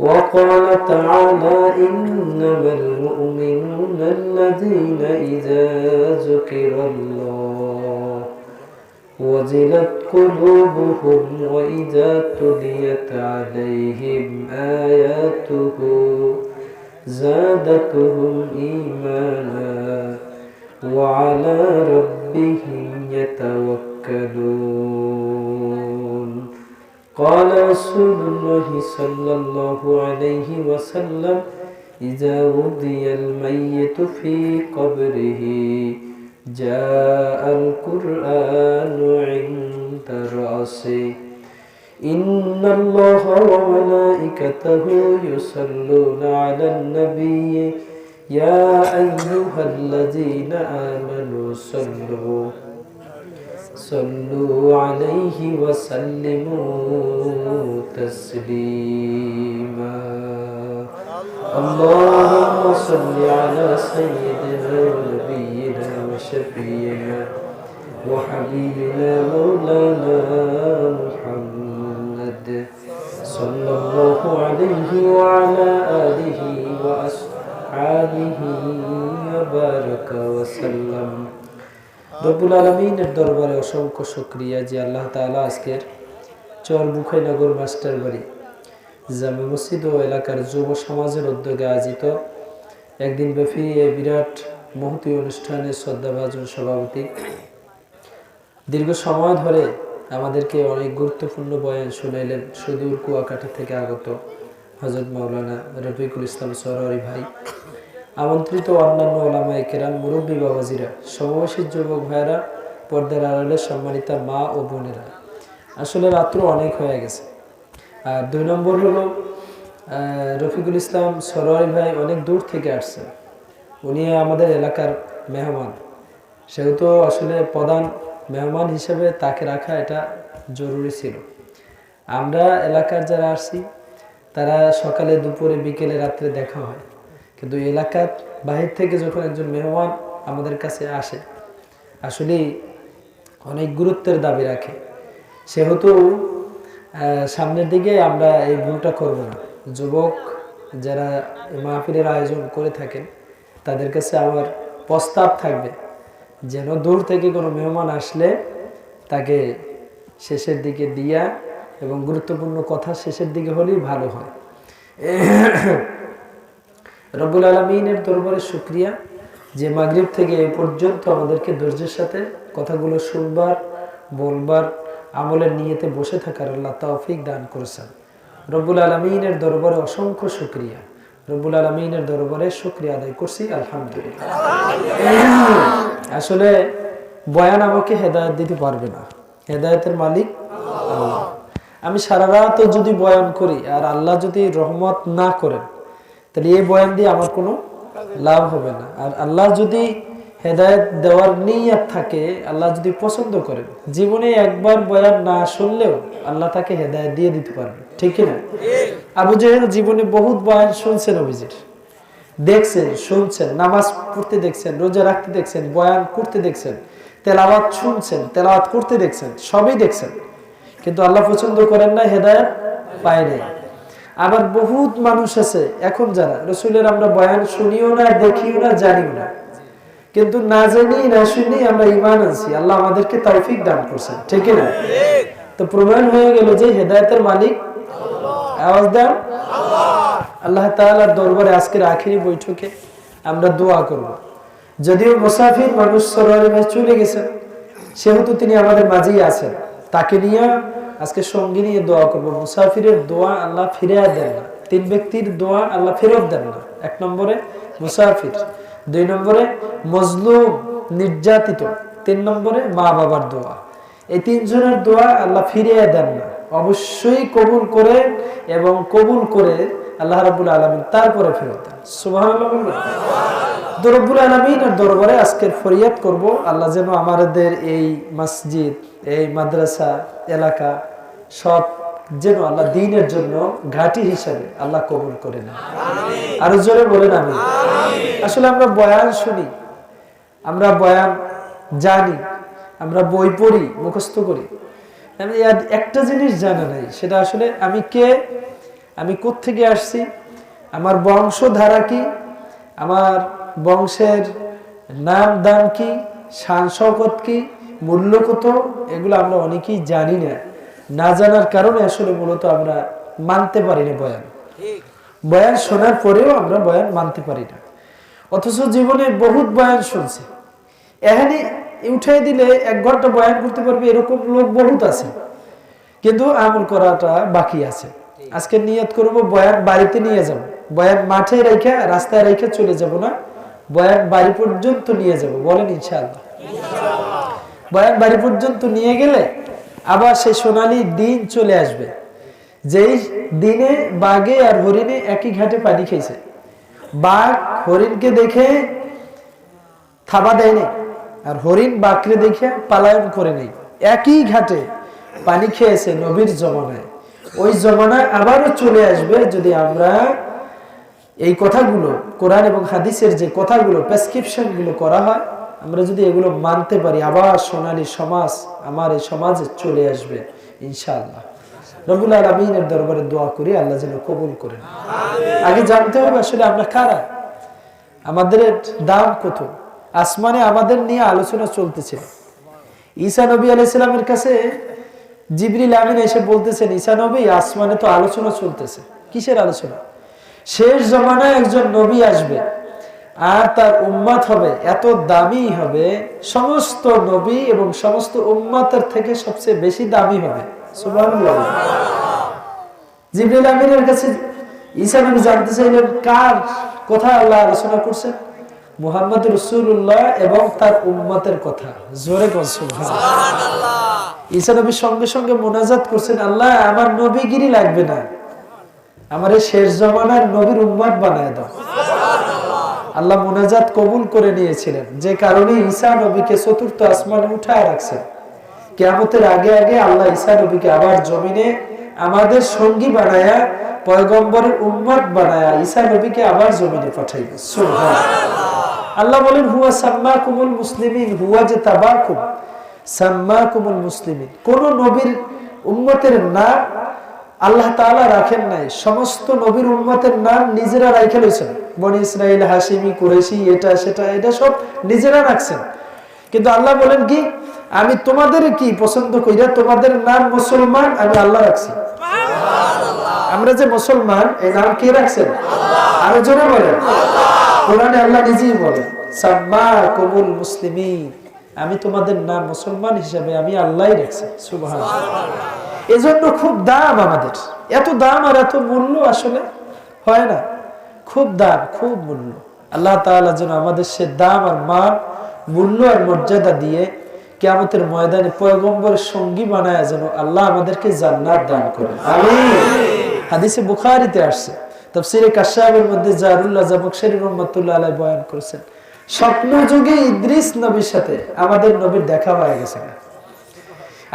وقال تعالى إنما المؤمنون الذين إذا ذكر الله وجلت قلوبهم وإذا تليت عليهم آياته زادتهم إيمانا وعلى ربهم يتوكلون. قال رسول الله صلى الله عليه وسلم إذا وضي الميت في قبره جاء القرآن عند رأسه. إن الله وملائكته يصلون على النبي يا أيها الذين آمنوا صلوا. صلوا عليه وسلموا تسليما. اللهم صل على سيدنا ونبينا وشفينا وحبيبنا রব্বুল আলমিনের দরবারে অসংখ্য শুক্রিয়া যে আল্লাহ তালা আজকের চর বুখাইনগর মাস্টার বাড়ি জামে মসজিদ ও এলাকার যুব সমাজের উদ্যোগে আয়োজিত একদিন ব্যাপী এই বিরাট মহতি অনুষ্ঠানের শ্রদ্ধাভাজন সভাপতি। দীর্ঘ সময় ধরে আমাদেরকে অনেক গুরুত্বপূর্ণ বয়ান শুনাইলেন সুদূর কুয়াকাটা থেকে আগত হজরত মাওলানা রফিকুল ইসলাম সরোয়ারি ভাই। আমন্ত্রিত অন্যান্য ওলামায় কেরাম, মুরব্বী বাবাজিরা সমবয়সী যুবক ভাইয়েরা, পর্দার আড়ালে সম্মানিতা মা ও বোনেরা। আসলে রাত্র অনেক হয়ে গেছে। আর দুই নম্বর হলো রফিকুল ইসলাম সরোয়ারি ভাই অনেক দূর থেকে আসছেন। উনি আমাদের এলাকার মেহমান। সেহেতু আসলে প্রধান মেহমান হিসেবে তাকে রাখা এটা জরুরি ছিল। আমরা এলাকার যারা আসছি তারা সকালে দুপুরে, বিকেলে, রাত্রে দেখা হয়। কিন্তু এলাকার বাহির থেকে যখন একজন মেহমান আমাদের কাছে আসে আসলে অনেক গুরুত্বের দাবি রাখে। সেহেতু সামনের দিকে আমরা এই ভুলটা করব না। যুবক যারা মাহফিলের আয়োজন করে থাকেন, তাদের কাছে আমার প্রস্তাব থাকবে, যেন দূর থেকে কোনো মেহমান আসলে তাকে শেষের দিকে দিয়া এবং গুরুত্বপূর্ণ কথা শেষের দিকে হলেই ভালো হয়। রব্বুল আলমিনের দরবারে শুক্রিয়া যে মাগরিব থেকে এ পর্যন্ত আমাদেরকে ধৈর্যের সাথে কথাগুলো শুনবার, বলবার, আমলের নিয়েতে বসে থাকার আল্লাহ তৌফিক দান করেছেন। রব্বুল আলমিনের দরবারে অসংখ্য শুক্রিয়া। রব্বুল আলমিনের দরবারে শুক্রিয়া আদায় করছি, আলহামদুলিল্লাহ। আসলে বয়ান আমাকে হেদায়ত দিতে পারবে না। হেদায়তের মালিক আমি সারা রাত যদি বয়ান করি আর আল্লাহ যদি রহমত না করেন তাহলে এই বয়ান দিয়ে আমার কোনো লাভ হবে না। আর আল্লাহ যদি হেদায়ত দেওয়ার নিয়াত থাকে, আল্লাহ যদি পছন্দ করেন, জীবনে একবার বয়ান না শুনলেও আল্লাহ তাকে হেদায়ত দিয়ে দিতে পারবে, ঠিক না আবু জাহেল জীবনে বহুত বয়ান শুনছেন অভিজিৎ। দেখছেন, শুনছেন, নামাজ পড়তে দেখছেন, রোজা রাখতে দেখছেন, বয়ান করতে দেখছেন, তেলাওয়াত শুনছেন, তেলাওয়াত করতে দেখছেন, সবই দেখছেন। কিন্তু আল্লাহ পছন্দ করেন না, হেদায়ত পায় নাই। আবার বহুত মানুষ আছে, এখন যারা। রসুলের আমরা বয়ান শুনিও না, দেখিও না, জানিও না। কিন্তু না জানি না শুনি আমরা ইমান আছি আল্লাহ আমাদেরকে তৌফিক দান করছেন, ঠিক না? তো প্রমাণ হয়ে গেল যে হেদায়তের মালিক আওয়াজ দেন? আল্লাহ। তাআলার দরবারে আজকের আখেরি বৈঠকে আমরা দোয়া করব। যদিও মুসাফির মানুষ সরোয়ারি চলে গেছেন, সেহেতু তিনি আমাদের মাঝেই আছেন। তাকে নিয়ে আজকে সঙ্গী নিয়ে দোয়া করব। মুসাফিরের দোয়া আল্লাহ ফিরে দেন না। তিন ব্যক্তির দোয়া আল্লাহ ফেরত দেন না। এক নম্বরে মুসাফির, দুই নম্বরে মজলুম, নির্যাতিত, তিন নম্বরে মা বাবার দোয়া। এই তিনজনের দোয়া আল্লাহ ফিরিয়ে দেন না। অবশ্যই কবুল করে এবং কবুল করে আল্লাহ রাবুল আলমিন তারপরে ফেরত দেন। সুবাহ দরবুল আলমিনের দরবারে আজকের ফরিয়াদ করব। আল্লাহ যেন আমাদের এই মসজিদ, এই মাদ্রাসা, এলাকা সব যেন আল্লাহ দিনের জন্য ঘাটি হিসাবে আল্লাহ কবুল করে না আরও জোরে বলেন আমি আসলে আমরা বয়ান শুনি আমরা বয়ান জানি আমরা বই পড়ি মুখস্থ করি। আমি একটা জিনিস জানা নাই সেটা আসলে আমি কে আমি থেকে আসছি আমার বংশধারা কি আমার বংশের নাম দাম কি শান শকত কি মূল্য কত এগুলো আমরা অনেকেই জানি না। না জানার কারণে আসলে মূলত আমরা মানতে পারি না বয়ান। বয়ান শোনার পরেও আমরা বয়ান মানতে পারি না। অথচ জীবনে বহুত বয়ান শুনছি। এখানে উঠাই দিলে এক ঘণ্টা বয়ান করতে পারবে এরকম লোক বহুত আছে। কিন্তু আমল করাটা বাকি আছে। আজকে নিয়ত করব বয়ান বাড়িতে নিয়ে যাব। বয়ান মাঠে রেখে রাস্তায় রেখে চলে যাব না। বয়ান বাড়ি পর্যন্ত নিয়ে যাব। বলেন ইনশাআল্লাহ। বয়ান বাড়ি পর্যন্ত নিয়ে গেলে আবার সেই সোনালি দিন চলে আসবে। যেই দিনে বাঘে আর হরিণে একই ঘাটে পানি খেয়েছে। বাঘ হরিণকে দেখে থাবা দেয়নি আর হরিণ বাকরে দেখে পালায়ন করে নেই। একই ঘাটে পানি খেয়েছে নবীর জমানায়। ওই জমানায় আবারও চলে আসবে যদি আমরা এই কথাগুলো কোরআন এবং হাদিসের যে কথাগুলো প্রেসক্রিপশনগুলো করা হয়। আমরা যদি এগুলো মানতে পারি আবার সোনালী সমাজ আমার এই সমাজে চলে আসবে ইনশাআল্লাহ। রবুল আলমিনের দরবারে দোয়া করি আল্লাহ যেন কবুল করেন। আগে জানতে হবে আসলে আমরা কারা? আমাদের দাম কত? আসমানে আমাদের নিয়ে আলোচনা চলতেছে। ঈসা নবী আলাইসালামের কাছে জিবরিল আমিন এসে বলতেছেন ঈসা নবী আসমানে তো আলোচনা চলতেছে। কিসের আলোচনা? শেষ জমানায় একজন নবী আসবে। আর তার উম্মাত হবে এত দামি হবে সমস্ত নবী এবং সমস্ত উম্মাতের থেকে সবচেয়ে বেশি দামি হবে। জিবরিল আমিনের কাছে ঈসা নবী জানতে চাইলেন কার কথা আল্লাহ আলোচনা করছেন? মুহাম্মদ রসুল্লাহ এবং তার উম্মতের কথা। জোরে ঈসা নবীর সঙ্গে সঙ্গে মোনাজাত করছেন আল্লাহ আমার নবীগিরি লাগবে না। আমার এই শেষ জমানার নবীর উম্মাদ বানায় দাও। আল্লাহ মোনাজাত কবুল করে নিয়েছিলেন। যে কারণে ঈসা নবীকে চতুর্থ আসমানে উঠায় রাখছেন কেমতের আগে আগে আল্লাহ ঈসা নবীকে আবার জমিনে আমাদের সঙ্গী বানায়া, পয়গম্বরের উম্মত বানায়া ঈসা নবীকে আবার জমিনে পাঠাইবে। আল্লাহ বলেন, হুয়া সাম্মা কুমুল মুসলিমিন, হুয়া যে তাবাকুম সাম্মা কুমুল মুসলিমিন। কোন নবীর উম্মতের নাম আল্লাহ তাআলা রাখেন নাই। সমস্ত নবীর উম্মতের নাম নিজেরা রাখে লইছেন। বনি ইসরাইল হাসিমি কুরেশি এটা সেটা এটা সব নিজেরা রাখছেন। কিন্তু আল্লাহ বলেন কি আমি তোমাদের কি পছন্দ কইরা তোমাদের নাম মুসলমান আমি আল্লাহ রাখছি। আমরা যে মুসলমান এই নাম কে রাখছেন? আরও জোরে বলেন। কোরআনে আল্লাহ নিজেই বলেন সাম্মা কবুল মুসলিমিন। আমি তোমাদের নাম মুসলমান হিসাবে আমি আল্লাহ রাখছি। সুবহান এজন্য খুব দাম আমাদের। এত দাম আর এত মূল্য আসলে হয় না। খুব দাম খুব মূল্য। আল্লাহ তাআলা যেন আমাদের সে দাম আর মান মূল্য আর মর্যাদা দিয়ে কেমতের ময়দানে পয়গম্বরের সঙ্গী বানায় যেন আল্লাহ আমাদেরকে জান্নাত দান করে হাদিসে বুখারিতে আসছে তফসিরে কাশাবের মধ্যে জারুল্লাহ জাবকশরী রহমতুল্লাহ আলাই বয়ান করেছেন স্বপ্ন যুগে ইদ্রিস নবীর সাথে আমাদের নবীর দেখা হয়ে গেছে।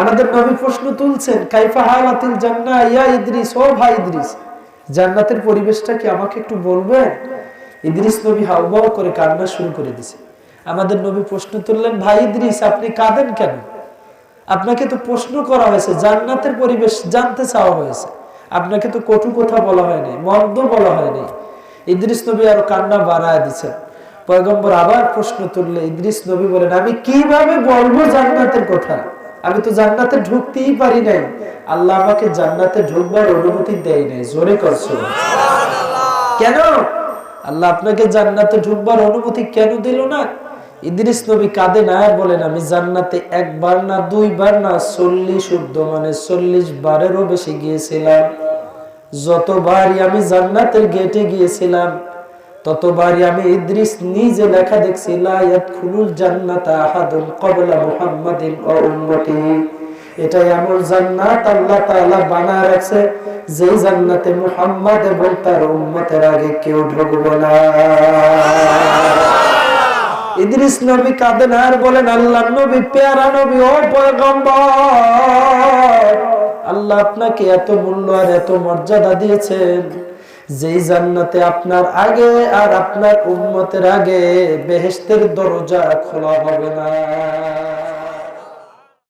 আমাদের নবী প্রশ্ন তুলছেন, কাইফা হালাতিল জান্না ইয়া ইদ্রিস, ও ভাই ইদ্রিস, জান্নাতের পরিবেশটা কি আমাকে একটু বলবেন? ইদ্রিস নবী হাউমাউ করে কান্না শুরু করে দিছে। আমাদের নবী প্রশ্ন তুললেন, ভাই ইদ্রিস, আপনি কাঁদেন কেন? আপনাকে তো প্রশ্ন করা হয়েছে, জান্নাতের পরিবেশ জানতে চাওয়া হয়েছে। আপনাকে তো কটু কথা বলা হয়নি মন্দ বলা হয়নি ইদ্রিস নবী আরও কান্না বাড়ায় দিচ্ছেন পয়গম্বর আবার প্রশ্ন তুললে, ইদ্রিস নবী বলেন, আমি কীভাবে বলব জান্নাতের কথা? আমি তো জান্নাতে ঢুকতেই পারি নাই। আল্লাহ আমাকে জান্নাতে ঢুকবার অনুমতি দেয় নাই। জোরে করছ কেন? আল্লাহ আপনাকে জান্নাতে ঢুকবার অনুমতি কেন দিল না? ইদ্রিস নবী কাঁদে না বলেন আমি জান্নাতে একবার না, দুইবার না, চল্লিশ ঊর্ধ্ব মানে চল্লিশ বারেরও বেশি গিয়েছিলাম। যতবারই আমি জান্নাতের গেটে গিয়েছিলাম ততবারই আমি ইদ্রিস নিজে লেখা দেখছি, লা ইয়াদখুলুল জান্নাতা মুহাম্মাদিন ওয়া উম্মতিহি এটা এমন জান্নাত আল্লাহ তাআলা যেই জান্নাতে এবং তার উম্মতের আগে কেউ ঢুকবে না। ইদ্রিস নবী কাঁদেন আর বলেন, আল্লাহ নবী, পেয়ারা নবী, ও পয়গম্বর, আল্লাহ আপনাকে এত মূল্য আর এত মর্যাদা দিয়েছেন। যেই জান্নাতে আপনার আগে আর আপনার উম্মতের আগে বেহেস্তের দরজা খোলা হবে না।